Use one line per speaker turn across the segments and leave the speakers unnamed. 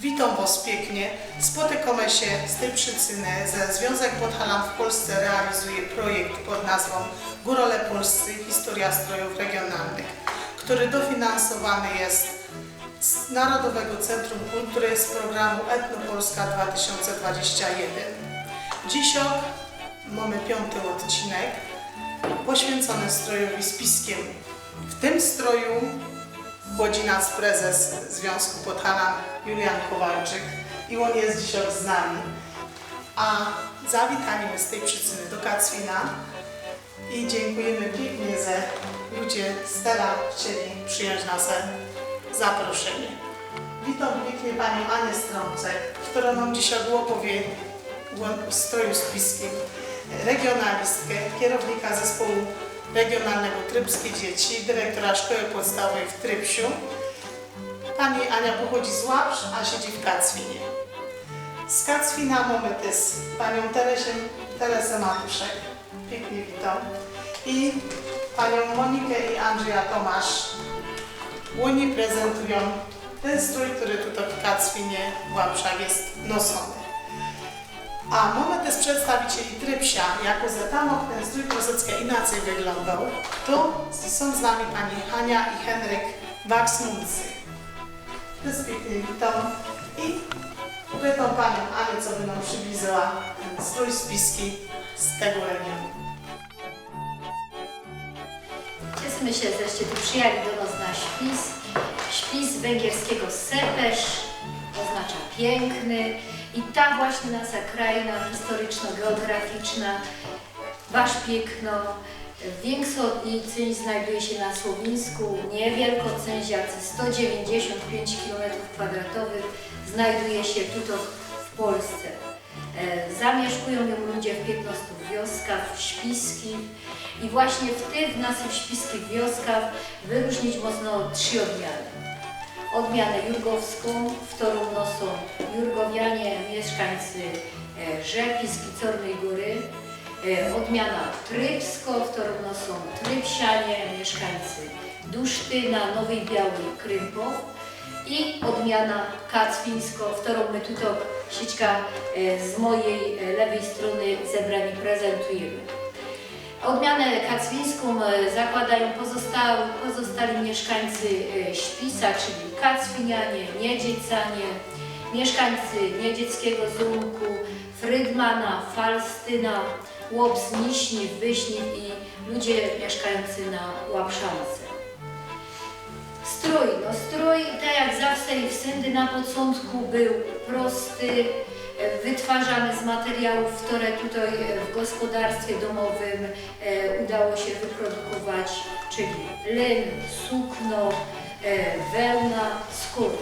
Witam Was pięknie. Spotykamy się z tej przyczyny, że Związek Podhalam w Polsce realizuje projekt pod nazwą Górole Polscy Historia Strojów Regionalnych, który dofinansowany jest z Narodowego Centrum Kultury z programu Etnopolska 2021. Dzisiaj mamy piąty odcinek poświęcony strojowi spiskiem. W tym stroju Chodzi nas prezes Związku Podhalan Julian Kowalczyk i on jest dzisiaj z nami. A zawitani z tej przyczyny do Kacwina i dziękujemy pięknie, że ludzie Tela chcieli przyjąć nasze zaproszenie. Witam pięknie Panią Anię Strączek, która nam dzisiaj opowie o stroju spiskim, regionalistkę, kierownika zespołu regionalnego Trybskie Dzieci, dyrektora szkoły podstawowej w Trybsiu. Pani Ania pochodzi z Łapsz, a siedzi w Kacwinie. Z Kacwina mamy też panią Teresę, Teresę Matuszek. Pięknie witam. I panią Monikę i Andrzeja Tomasz. Oni prezentują ten strój, który tutaj w Kacwinie w Łapszach jest noszony. A mamy też przedstawicieli Trypsia, jako tam ten strój troszeczkę inaczej wyglądał, to są z nami pani Hania i Henryk Waksmuncy. Też pięknie witam i pytam panią Anię, co by nam przybliżyła ten strój spiski z tego regionu.
Cieszymy się, żeście tu przyjechali do nas na śpis. Śpis węgierskiego sepesz oznacza piękny i ta właśnie nasza kraina historyczno-geograficzna, wasz. Większa jej część znajduje się na Słowińsku, niewielko część, jak 195 km2 znajduje się tutaj w Polsce. E, Zamieszkują ją ludzie w 15 wioskach, śpiskich i właśnie w tych naszych śpiskich wioskach wyróżnić można trzy odmiany. Odmianę jurgowską, w którą noszą jurgowianie, mieszkańcy e, Rzepisk i Czarnej Góry. E, Odmiana trybsko, w którą noszą trybsianie, mieszkańcy Dusztyna, Nowej Białej, Krympow i odmiana kacwińsko, w którą my tutaj sieczka e, z mojej lewej strony zebrani prezentujemy. Odmianę kacwińską e, zakładają pozostali, pozostali mieszkańcy e, Śpisa, czyli kacwinianie, niedziecanie, mieszkańcy Niedzieckiego Zumku, Frydmana, Falstyna, Łobzniśni, Wyśni i ludzie mieszkający na Łapszance. Strój, no strój, tak jak zawsze i w Syndy na początku był prosty, wytwarzany z materiałów, które tutaj e, w gospodarstwie domowym e, udało się wyprodukować, czyli lin, sukno, e, wełna, skóry.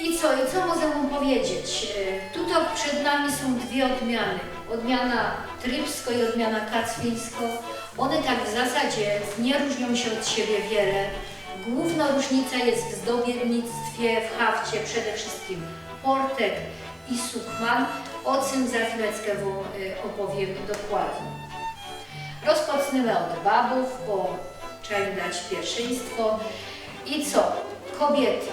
I co, i co możemy mu powiedzieć? E, Tutaj przed nami są dwie odmiany. Odmiana trypsko i odmiana kacwińsko. One tak w zasadzie nie różnią się od siebie wiele. Główna różnica jest w zdobiednictwie, w hafcie przede wszystkim portek i sukman. O tym za chwileczkę Wam e, opowiem dokładnie. Rozpocznijmy od babów, bo trzeba im dać pierwszeństwo. I co? Kobiety.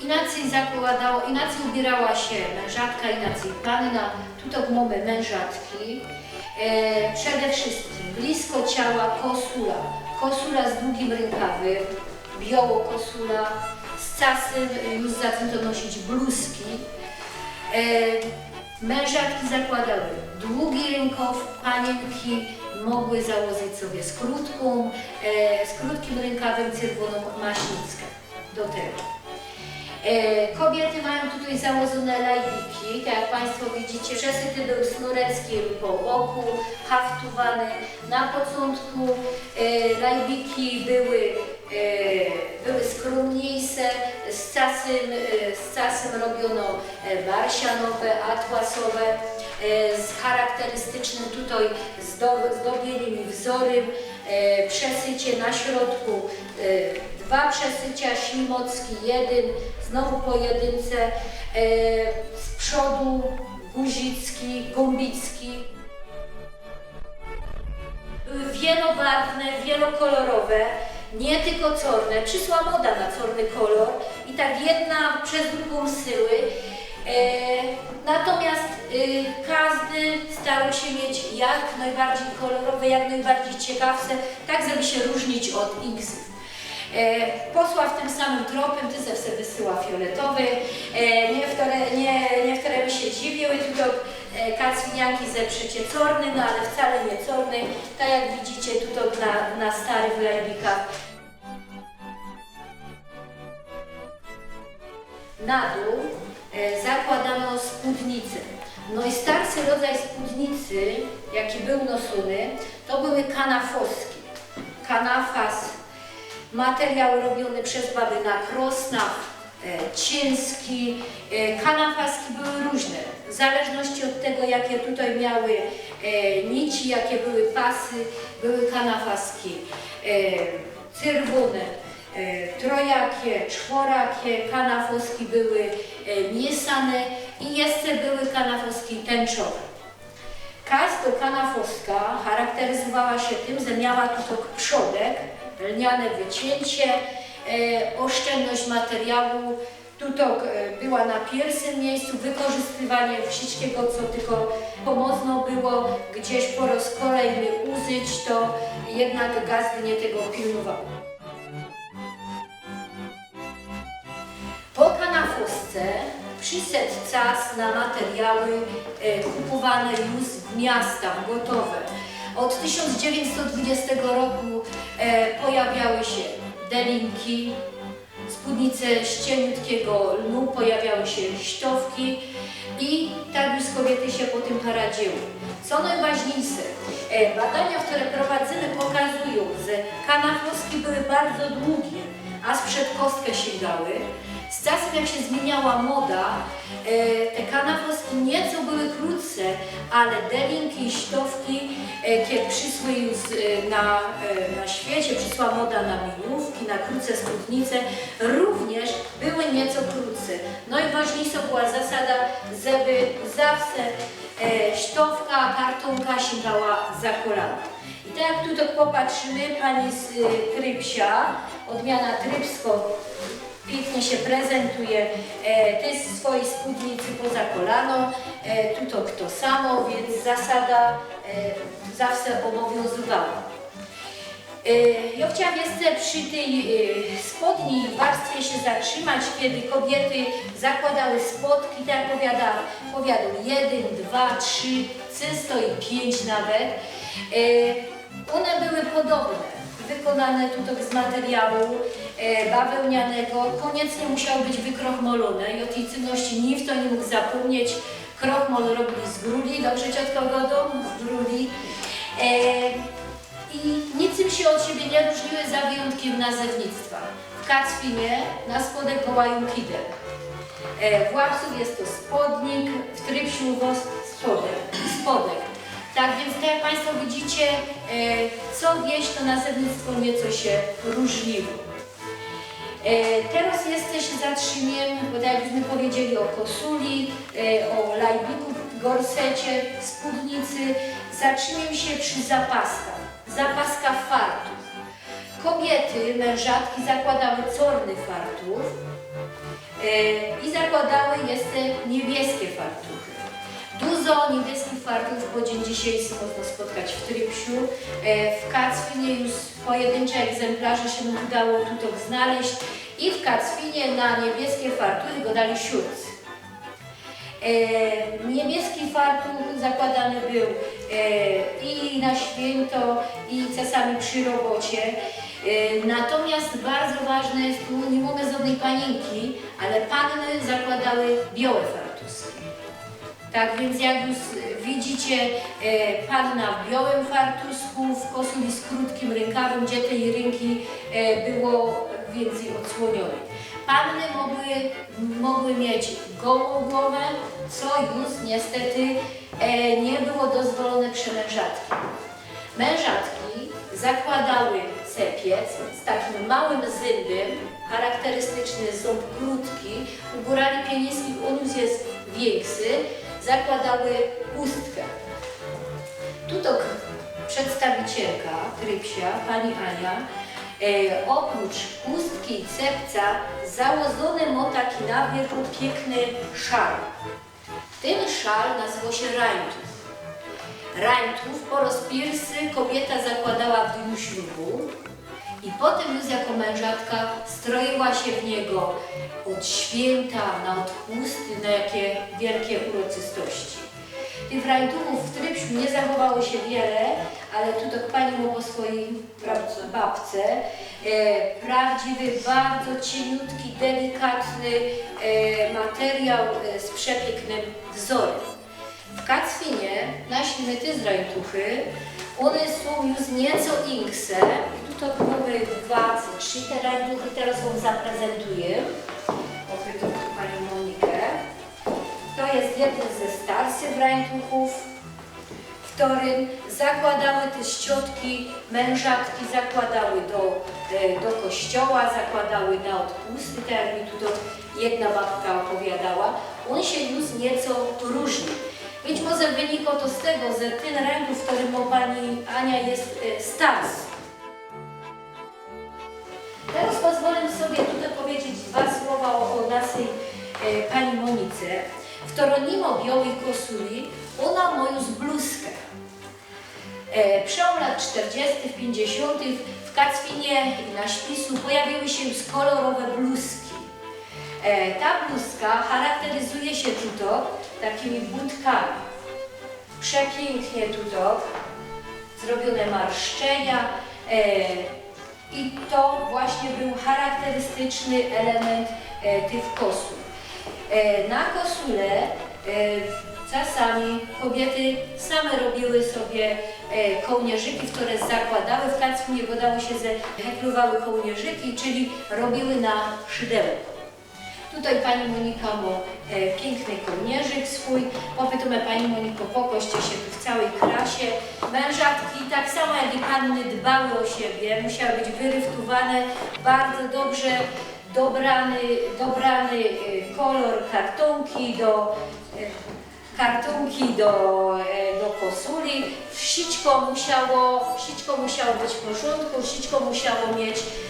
Inaczej zakładało, inaczej ubierała się mężatka, inaczej panna. Tutaj mamy mężatki. E, przede wszystkim blisko ciała kosula. Kosula z długim rękawem, biało kosula. Z czasem e, już zaczęto nosić bluzki. E, mężatki zakładały długi rękaw, panienki mogły założyć sobie z krótką, e, z krótkim rękawem czerwoną maśnickę do tego. E, Kobiety mają tutaj założone lajbiki, tak jak Państwo widzicie, przesyty były snureckie po boku, haftowane. Na początku e, lajbiki były, e, były skromniejsze, z czasem, z czasem robiono barsianowe, atłasowe, z charakterystycznym tutaj zdo- zdobieniem i wzorem, e, przesycie na środku, e, dwa przesycia, ślimocki jeden, znowu pojedynce, e, z przodu guzicki, gombicki. Były wielobarwne, wielokolorowe, nie tylko czarne. Przyszła moda na czarny kolor i tak jedna przez drugą syły. Natomiast y, każdy starał się mieć jak najbardziej kolorowe, jak najbardziej ciekawce, tak żeby się różnić od Xów. E, Posław tym samym tropem, ty se wysyła fioletowy, e, nie, niektóre by się dziwiły, tylko e, kacwinianki ze przeciecorny, no ale wcale nie corny, tak jak widzicie tutaj na, na starych lajbikach. Na dół e, zakładano spódnicę. No i starszy rodzaj spódnicy, jaki był nosony, to były kanafoski. Kanafas, materiał robiony przez baby na krosnach, e, cięski. E, kanafaski były różne, w zależności od tego, jakie tutaj miały e, nici, jakie były pasy, były kanafaski e, czerwone, e, trojakie, czworakie, kanafoski były e, miesane i jeszcze były kanafoski tęczowe. Każda kanafoska charakteryzowała się tym, że miała tutaj przodek, lniane wycięcie, e, oszczędność materiału. Tutaj e, była na pierwszym miejscu wykorzystywanie wszystkiego, co tylko pomocno było gdzieś po raz kolejny użyć, to jednak gazdy nie tego pilnowały. Przyszedł czas na materiały e, kupowane już w miastach, gotowe. Od 1920 roku e, pojawiały się delinki, spódnice z cieniutkiego lnu, pojawiały się sztowki i tak już kobiety się po tym paradziły. Co najważniejsze, e, badania, które prowadzimy pokazują, że kanafowski były bardzo długie, a sprzed kostkę sięgały. Z czasem jak się zmieniała moda, e, te kanafowski nieco były krótsze, ale delinki i sztowki, e, kiedy przysły już e, na, na świecie, przysła moda na minówki, na krótsze spódnice, również były nieco krótsze. No i ważniejsza była zasada, żeby zawsze sztowka, kartonka sięgała za kolana. I tak jak tutaj popatrzymy, pani z Trypsia, odmiana Trypsko, pięknie się prezentuje, e, też w swojej spódnicy poza kolano, e, tutaj to samo, więc zasada e, zawsze obowiązywała. Ja chciałam jeszcze przy tej spodniej warstwie się zatrzymać, kiedy kobiety zakładały spodki, tak powiada, powiadam, jeden, dwa, trzy, często i pięć nawet. One były podobne, wykonane tutaj z materiału e, bawełnianego, koniecznie musiały być wykrochmolone i o tej cenności nikt to nie mógł zapomnieć. Krochmol robili z gruli, dobrze ciotka Godą? Z gruli. E, i niczym się od siebie nie różniły za wyjątkiem nazewnictwa. W Kacwinie na spodek wołają kider. E, w Łapsów jest to spodnik, w Trypsiu spodek. spodek. Tak więc tak jak Państwo widzicie, e, co wieś to nazewnictwo nieco się różniło. E, Teraz jeszcze się zatrzymiemy, bo tak jakbyśmy powiedzieli o kosuli, e, o lajbiku, gorsecie, spódnicy. Zatrzymiemy się przy zapaskach. Zapaska fartów. Kobiety, mężatki zakładały corny fartuch i zakładały jeszcze niebieskie fartuchy. Dużo niebieskich fartuchów po dzień dzisiejszy można spotkać w Trypsiu. E, W Kacwinie już pojedyncze egzemplarze się udało tutaj znaleźć i w Kacwinie na niebieskie fartuchy go dali siurcy. E, niebieski fartuch zakładany był e, i na święto, i czasami przy robocie. Natomiast bardzo ważne jest tu, nie mamy żadnej panienki, ale panny zakładały białe fartuski. Tak więc jak już widzicie, e, panna w białym fartusku, w koszuli z krótkim rękawem, gdzie tej ręki e, było więcej odsłonionej. Panny mogły, mogły mieć gołą głowę, co już niestety e, nie było dozwolone przy mężatki. Mężatki zakładały cepiec z takim małym zębem, charakterystyczny ząb krótki, u górali pieniskich on jest większy, zakładały pustkę. Tutaj przedstawicielka Trypsia, pani Ania, E, oprócz chustki i cepca założony ma taki na wierzchu piękny szal. Ten szal nazywał się rańtów. Rańtów po raz pierwszy kobieta zakładała w dniu ślubu i potem już jako mężatka stroiła się w niego od święta na odpusty, na jakie wielkie uroczystości. Tych rańtuchów w Trypsiu nie zachowało się wiele, ale tu to pani mu po swojej pra- babce. E, prawdziwy, bardzo cieniutki, delikatny e, materiał e, z przepięknym wzorem. W Kacwinie z rańtuchy. One są już nieco inkse. To mamy dwa, trzy te rańtuchy. Teraz Wam zaprezentuję. Opytam tu Panią Monikę. To jest jeden ze starszych rańtuchów, w którym zakładały te ściotki, mężatki zakładały do, e, do kościoła, zakładały na odpusty, tak jak mi tu to jedna babka opowiadała. On się już nieco różni. Być może wynika to z tego, że ten ręków, w którym Pani Ania jest e, starszy. Teraz pozwolę sobie tutaj powiedzieć dwa słowa o, o naszej e, pani Monice. W Toronimo białej kosuli ona już bluzkę. E, przełom lat 40., 50. w Kacwinie i na Śpisu pojawiły się już kolorowe bluzki. E, ta bluzka charakteryzuje się tuto takimi budkami. Przepięknie tuto zrobione marszczenia. E, i to właśnie był charakterystyczny element e, tych kosul. E, na kosule czasami kobiety same robiły sobie e, kołnierzyki, które zakładały w Kacpinie, podało się, że heklowały kołnierzyki, czyli robiły na szydełko. Tutaj Pani Monika ma e, piękny kołnierzyk swój. Popytamy Pani Moniko, pokoście się tu w całej krasie. Mężatki, tak samo jak i panny, dbały o siebie. Musiały być wyryftowane, bardzo dobrze dobrany, dobrany e, kolor kartonki do e, kartonki do, e, do kosuli. Sićko musiało, sićko musiało być w porządku, sićko musiało mieć, e,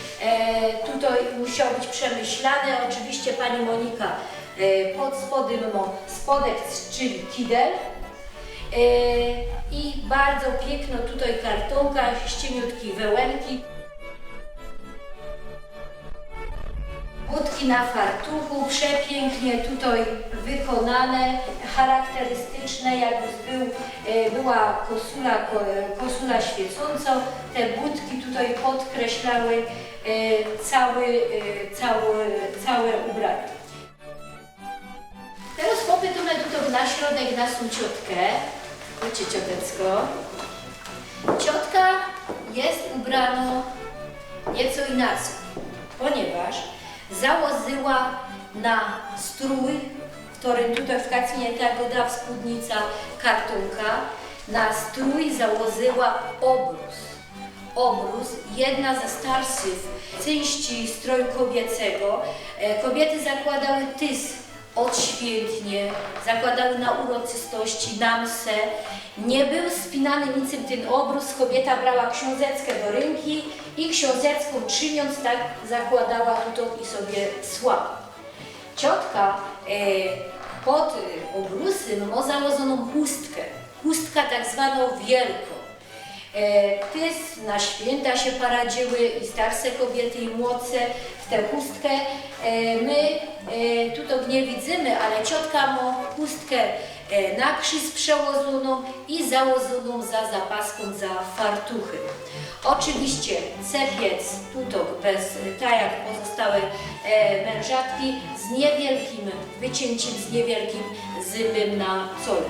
tutaj musiało być przemyślane. Oczywiście Pani Monika e, pod spodem ma spodek, czyli kidel. E, I bardzo piękno tutaj kartonka, ścieniutki wełenki. Budki na fartuchu, przepięknie tutaj wykonane, charakterystyczne, jakby był, e, była kosula, ko- kosula świecąca. Te budki tutaj podkreślały e, cały, e, cały, całe ubranie. Teraz popytamy tutaj na środek naszą ciotkę. Chodźcie ciotecko. Ciotka jest ubrana nieco inaczej, ponieważ założyła na strój, którym tutaj w Kacinie Jagoda spódnica kartonka, na strój założyła obrus. Obrus, jedna ze starszych części stroju kobiecego. E, Kobiety zakładały tys odświętnie, zakładały na uroczystości, na mse. Nie był spinany niczym ten obrus, kobieta brała książeczkę do ręki i książeczką trzymiąc tak zakładała tutaj i sobie słała. Ciotka e, pod obrusem ma założoną chustkę, chustkę tak zwaną wielką. E, Tys na święta się paradziły i starsze kobiety i młodsze w tę chustkę. E, My e, tutaj nie widzimy, ale ciotka ma chustkę na krzyż przełożoną i założoną za zapaską za fartuchy. Oczywiście cepiec tutok bez, tak jak pozostałe mężatki, z niewielkim wycięciem, z niewielkim zymem na colu,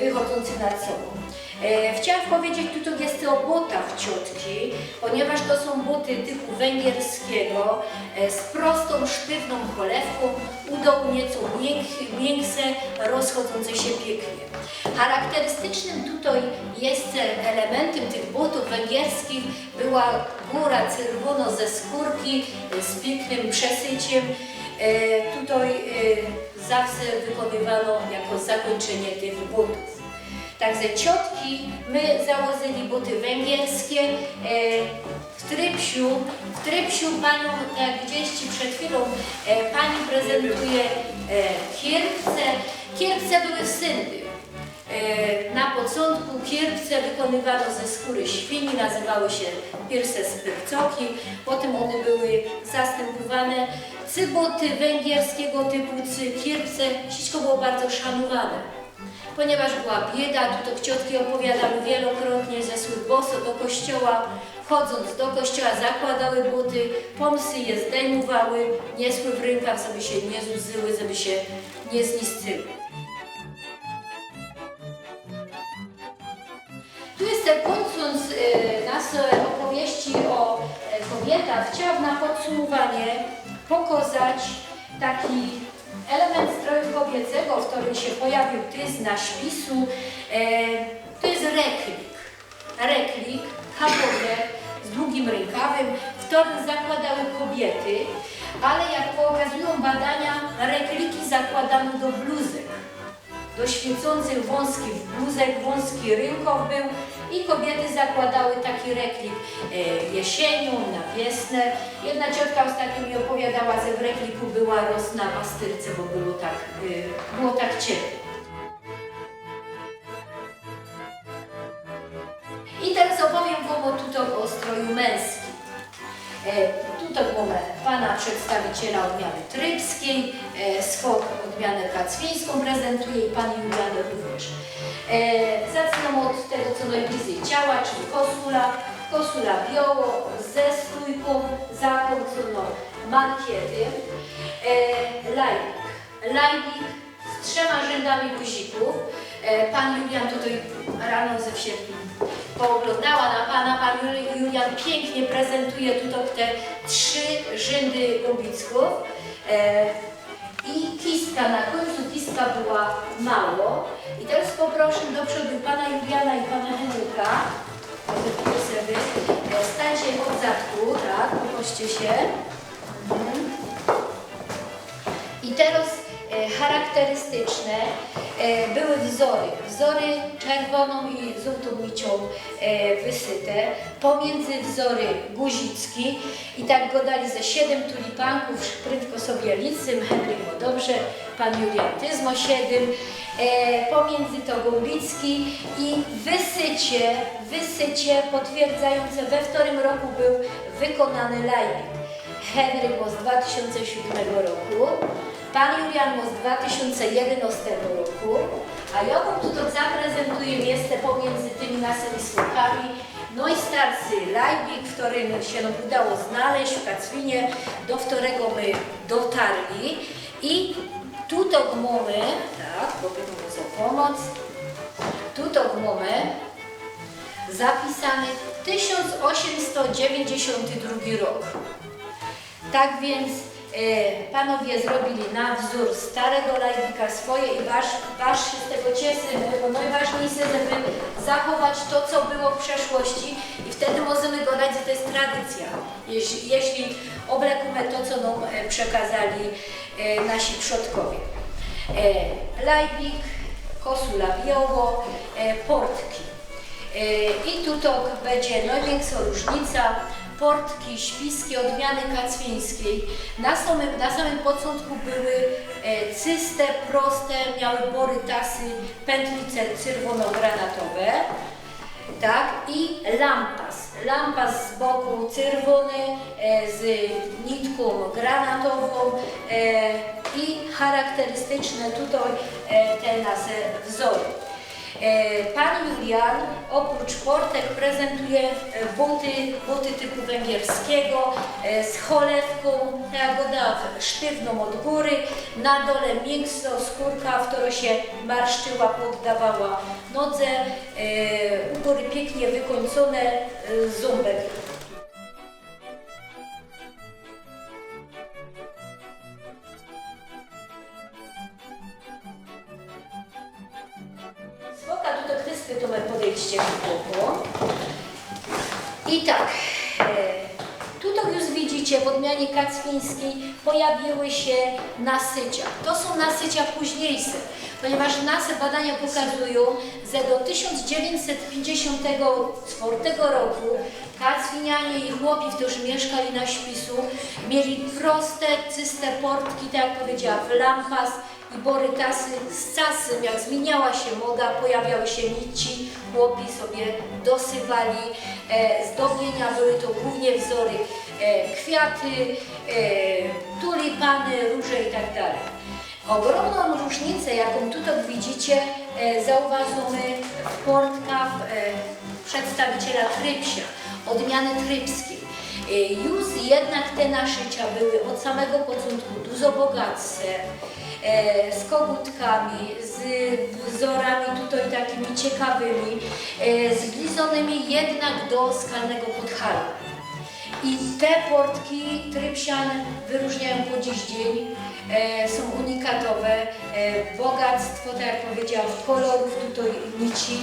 wychodzący nad sobą. E, Chciałam powiedzieć, tutaj jest o butach ciotki, ponieważ to są buty typu węgierskiego e, z prostą, sztywną cholewką, u dołu nieco mięk- miększe, rozchodzące się pięknie. Charakterystycznym tutaj jest e, elementem tych butów węgierskich była góra czerwono ze skórki z pięknym przesyciem. Tutaj zawsze wykonywano jako zakończenie tych butów. Także ciotki, my założyli buty węgierskie. E, w Trypsiu, w Trypsiu panią, jak gdzieś ci przed chwilą, e, pani prezentuje e, kierpce. Kierpce były w syndy. Na początku kierpce wykonywano ze skóry świni, nazywały się pierse z pyrcoki, potem one były zastępowane cyboty węgierskiego typu cy, kierpce. Sićko było bardzo szanowane. Ponieważ była bieda, to ciotki opowiadały wielokrotnie, zeszły boso do kościoła, chodząc do kościoła zakładały buty, pomsy je zdejmowały, niesły w rękach, żeby się nie zużyły, żeby się nie zniszczyły. Tu jest kończąc e, naszej opowieści o e, kobietach, chciałam na podsumowanie pokazać taki element stroju kobiecego, w którym się pojawił tyz na śpisu. E, to jest reklik. Reklik, chapowe z długim rękawem, w którym zakładały kobiety, ale jak pokazują badania, rekliki zakładano do bluzek do świecących wąskich bluzek, wąski rynkow był i kobiety zakładały taki reklik e, jesienią, na wiosnę. Jedna ciotka ostatnio mi opowiadała, że w rekliku była roz na pastyrce, bo było tak, e, było tak ciepło. I teraz opowiem Wam o o stroju męskim. Tutaj mamy Pana przedstawiciela odmiany trypskiej, e, skok odmianę kacwińską prezentuje i Pani Julianę również. E, Zacznę od tego, co najbliżej ciała, czyli kosula. Kosula biało ze stójką zakończoną mankietem. E, Lajnik. Lajnik z trzema rzędami guzików. Pan Julian tutaj rano ze wsi pooglądała na Pana. Pan Jul- Julian pięknie prezentuje tutaj te trzy rzędy lubicków. E, I kistka, na końcu kistka była mało. I teraz poproszę do przodu Pana Juliana i Pana Henryka. sobie e, Stańcie od zadku, tak, poproście się. Mhm. I teraz charakterystyczne e, były wzory. Wzory czerwoną i żółtą nicią e, wysyte. Pomiędzy wzory guzicki i tak go dali ze siedem tulipanków, prędko sobie licym, Henryk dobrze, pan Julian Tyzmo siedem. E, pomiędzy to Gołbicki i wysycie, wysycie potwierdzające we którym roku był wykonany lajnik. Henryk z 2007 roku, Pan Julian z 2011 roku, a ja Wam tutaj zaprezentuję miejsce pomiędzy tymi naszymi słupkami. No i starszy lajbik, w którym się nam udało znaleźć w Kacwinie, do którego my dotarli. I tutaj mamy, tak, bo będę za pomoc, tutaj mamy zapisany 1892 rok. Tak więc panowie zrobili na wzór starego lajbika swoje i wasz, wasz się z tego cieszymy, bo najważniejsze, żeby zachować to, co było w przeszłości i wtedy możemy gadać, że to jest tradycja, jeśli, jeśli oblekujemy to, co nam e, przekazali e, nasi przodkowie. E, lajbik, kosula biało, e, portki. E, I tutaj będzie największa różnica. Portki, śpiski odmiany kacwińskiej. Na samym, na samym początku były e, cyste, proste, miały bory tasy, pętlice czerwono-granatowe. Tak, i lampas. Lampas z boku czerwony e, z nitką granatową e, i charakterystyczne tutaj te nasze wzory. E, Pan Julian oprócz portek prezentuje e, buty, buty typu węgierskiego e, z cholewką, jagoda sztywną od góry, na dole miękko skórka, w którą się marszczyła, poddawała nodze, u góry pięknie wykończone e, kacwińskiej pojawiły się nasycia. To są nasycia późniejsze. ponieważ nasze badania pokazują, że do 1954 roku Kacwinianie i chłopi, którzy mieszkali na Śpisu, mieli proste, czyste portki, tak jak powiedziała, w lampas i borytasy z czasem, jak zmieniała się moda, pojawiały się nici, chłopi sobie dosypali e, zdobienia, były to głównie wzory e, kwiaty, e, tulipany, róże i tak. Ogromną różnicę, jaką tutaj widzicie, e, zauważymy w portkach e, przedstawiciela Trypsia, odmiany trypskiej. E, Już jednak te naszycia były od samego początku dużo bogatsze, e, z kogutkami, z wzorami tutaj takimi ciekawymi, e, zbliżonymi jednak do skalnego podhala. I te portki Trypsian wyróżniają po dziś dzień, e, są unikatowe, e, bogactwo, tak jak powiedziałam, kolorów tutaj nici.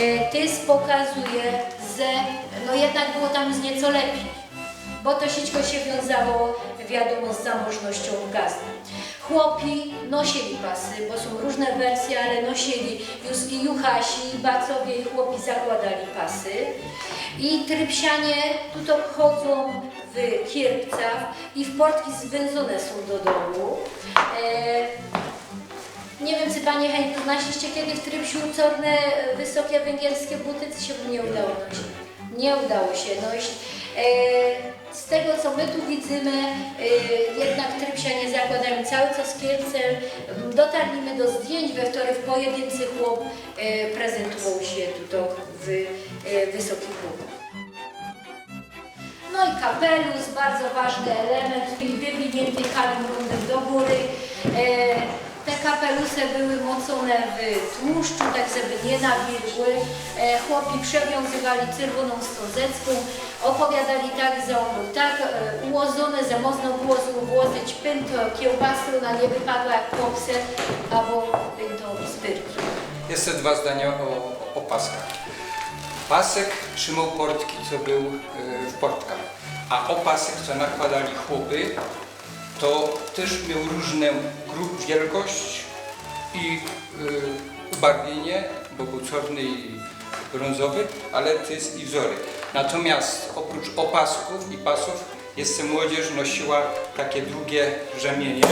E, Tys pokazuje, że no jednak było tam z nieco lepiej, bo to wszystko się wiązało, wiadomo, z zamożnością gazdy. Chłopi nosili pasy, bo są różne wersje, ale nosili już i juchasi, bacowie, i chłopi zakładali pasy. I trypsianie tutaj chodzą w kierpcach i w portki zwędzone są do dołu. E, nie wiem, czy Panie Henku, znaleźliście kiedy w Trypsiu czarne, wysokie węgierskie buty, czy się nie udało nosić? Nie udało się nosić. E, z tego, co my tu widzimy, e, jednak Trypsianie zakładają cały czas kielce. Dotarliśmy do zdjęć, we których pojedynczy chłop e, prezentował się tutaj w e, wysokich butach. No i kapelusz, bardzo ważny element, wywinięty kalem rundem do góry. E, te kapelusze były mocone w tłuszczu, tak żeby nie nawilgły. E, chłopi przewiązywali czerwoną stozecką, opowiadali tak, był tak e, ułożony, że można było włożyć pęto kiełbasy, ona nie wypadła jak popse, albo pęto z pyrki.
Jeszcze dwa zdania o, o paskach. Pasek trzymał portki, co był e, w portkach, a opasek, co nakładali chłopy, to też miał różną gru- wielkość i e, ubarwienie, bo był czarny i brązowy, ale też i wzory. Natomiast oprócz opasków i pasów jeszcze młodzież nosiła takie długie rzemienie,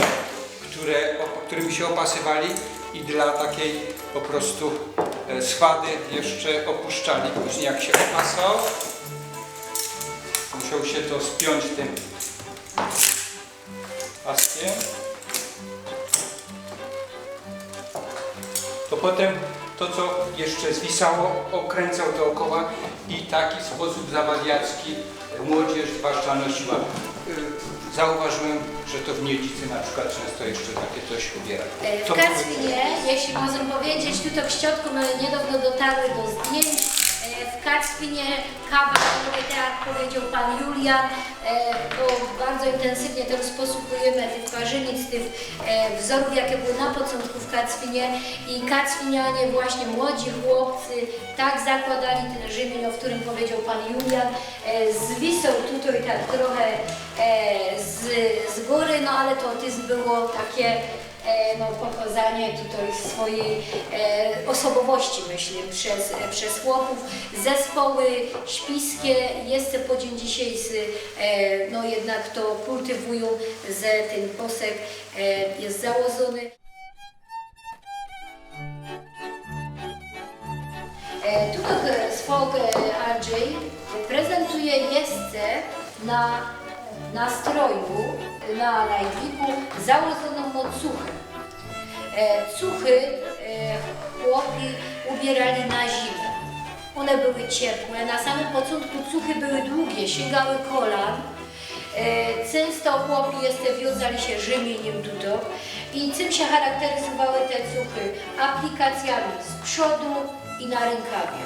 które, którymi się opasywali i dla takiej po prostu e, swady jeszcze opuszczali. Później jak się opasał, musiał się to spiąć tym paskiem. To potem to, co jeszcze zwisało, okręcał dookoła i taki sposób zawadiacki młodzież zwłaszcza nosiła. Y, Zauważyłem, że to w Niedzicy na przykład często jeszcze takie coś ubiera.
E, W Kacwinie, jeśli można powiedzieć, tu to w środku my niedawno dotarły do zdjęć. E, W Kacwinie kawa, tak powiedział Pan Julian, e, bo bardzo intensywnie teraz posługujemy tych parzynic, tych e, wzorów, jakie były na początku w Kacwinie i Kacwinianie, właśnie młodzi chłopcy, tak zakładali ten rzemień, o którym powiedział Pan Julian, e, zwisał tutaj tak trochę z, z góry, no ale to też było takie no, pokazanie tutaj swojej e, osobowości, myślę, przez, e, przez chłopów. Zespoły śpiskie jeszcze po dzień dzisiejszy e, no jednak to kultywują, że ten posek e, jest założony. E, Tutaj e, Andrzej prezentuje jeźdźce na, na stroju, na lajwiku założoną mocuchę. E, Cuchy e, chłopi ubierali na zimę. One były ciepłe. Na samym początku cuchy były długie, sięgały kolan. E, Często chłopi jeszcze wiązali się rzemieniem dudo. I czym się charakteryzowały te cuchy? Aplikacjami z przodu i na rękawie.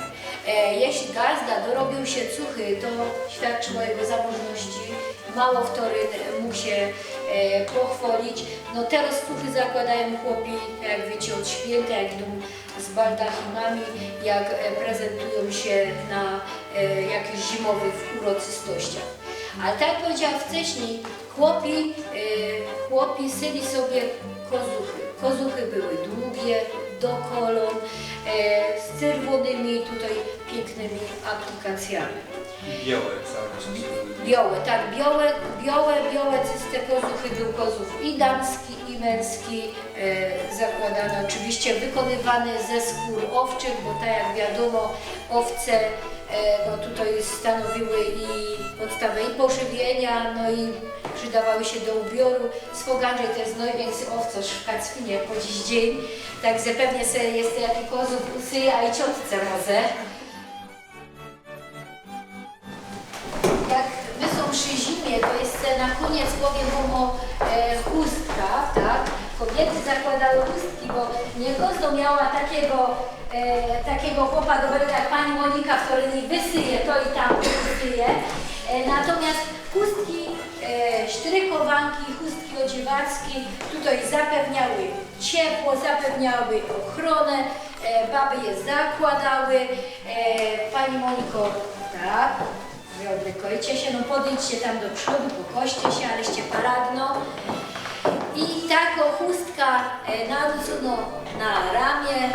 E, Jeśli gazda dorobił się cuchy, to świadczyło o jego zamożności. Mało wtory mógł się e, pochwalić. No teraz cuchy zakładają chłopi, jak wiecie, od święta, jak idą z baldachimami, jak e, prezentują się na e, jakichś zimowych uroczystościach. Ale tak jak powiedziałam wcześniej, chłopi, e, chłopi syli sobie kozuchy. Kozuchy były długie, do kolon e, z czerwonymi tutaj pięknymi aplikacjami.
Białe cały czas. były.
Białe, tak, białe, białe, białe cyste kozuchy był kozów i damski, i męski. E, zakładane oczywiście wykonywane ze skór owczych, bo tak jak wiadomo, owce e, no, tutaj stanowiły i podstawę i pożywienia, no i przydawały się do ubioru. Swoganże to jest największy owcarz w po dziś dzień, także pewnie se jest jaki kozów usyja i ciotce może. To jest na koniec powiem wam o e, chustkach, tak? Kobiety zakładały chustki, bo nie każda miała takiego, e, takiego chłopa dobrego jak pani Monika, który nie wysyje to i tam wysyje. E, natomiast chustki, e, sztrykowanki, chustki odziewackie tutaj zapewniały ciepło, zapewniały ochronę, e, baby je zakładały. E, pani Moniko, tak? Odwykojcie się, no podejdźcie tam do przodu, pokoście się, aleście paradno. I taką chustka e, narzucono na ramię,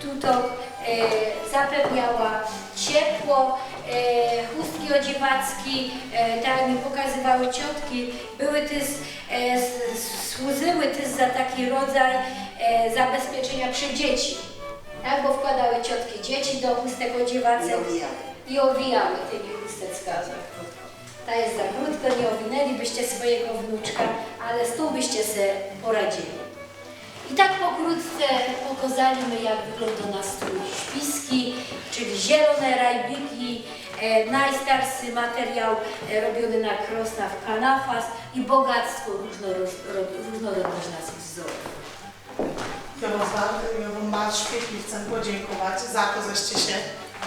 tutaj e, zapewniała ciepło. E, chustki odziewackie, e, tak mi pokazywały ciotki, były też, służyły też za taki rodzaj zabezpieczenia przy dzieci. Tak, bo wkładały ciotki dzieci do chustek odziewacych i owijały tymi chusteczkami. Ta jest za krótko, nie owinęlibyście swojego wnuczka, ale z tą byście se poradzili. I tak pokrótce pokazaliśmy, jak wygląda nastrój śpiski, czyli zielone rajbiki, e, najstarszy materiał e, robiony na krosna w kanafas i bogactwo różnorodność naszych wzorów.
Ja Wam bardzo pięknie chcę podziękować za to, żeście się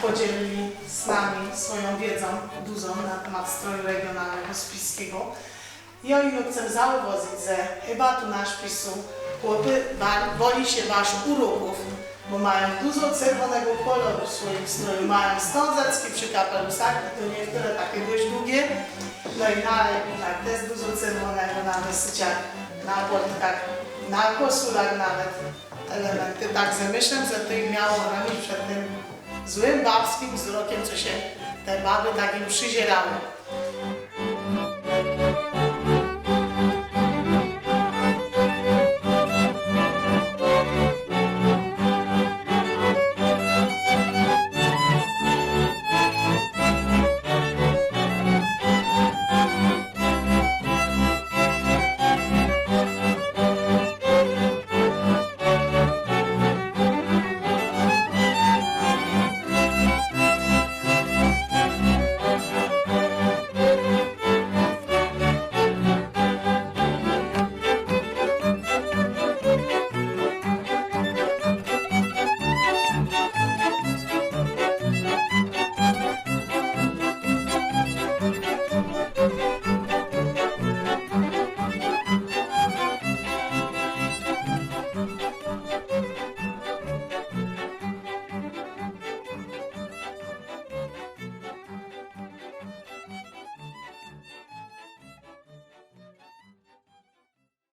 podzielili z nami swoją wiedzą dużą na temat stroju regionalnego spiskiego. Ja ino chcę zauważyć, że chyba tu na szpisu chłopy boli się wasz uruchów, bo mają dużo czerwonego koloru w swoim stroju. Mają stązacki przy kapelusach, i to niektóre takie dość długie, no i na tak też dużo czerwonego na wysyciach, na portkach, na koszulach nawet elementy. Także myślę, że to im miało chronić przed tym złym babskim wzrokiem, co się te baby tak im przyzierały.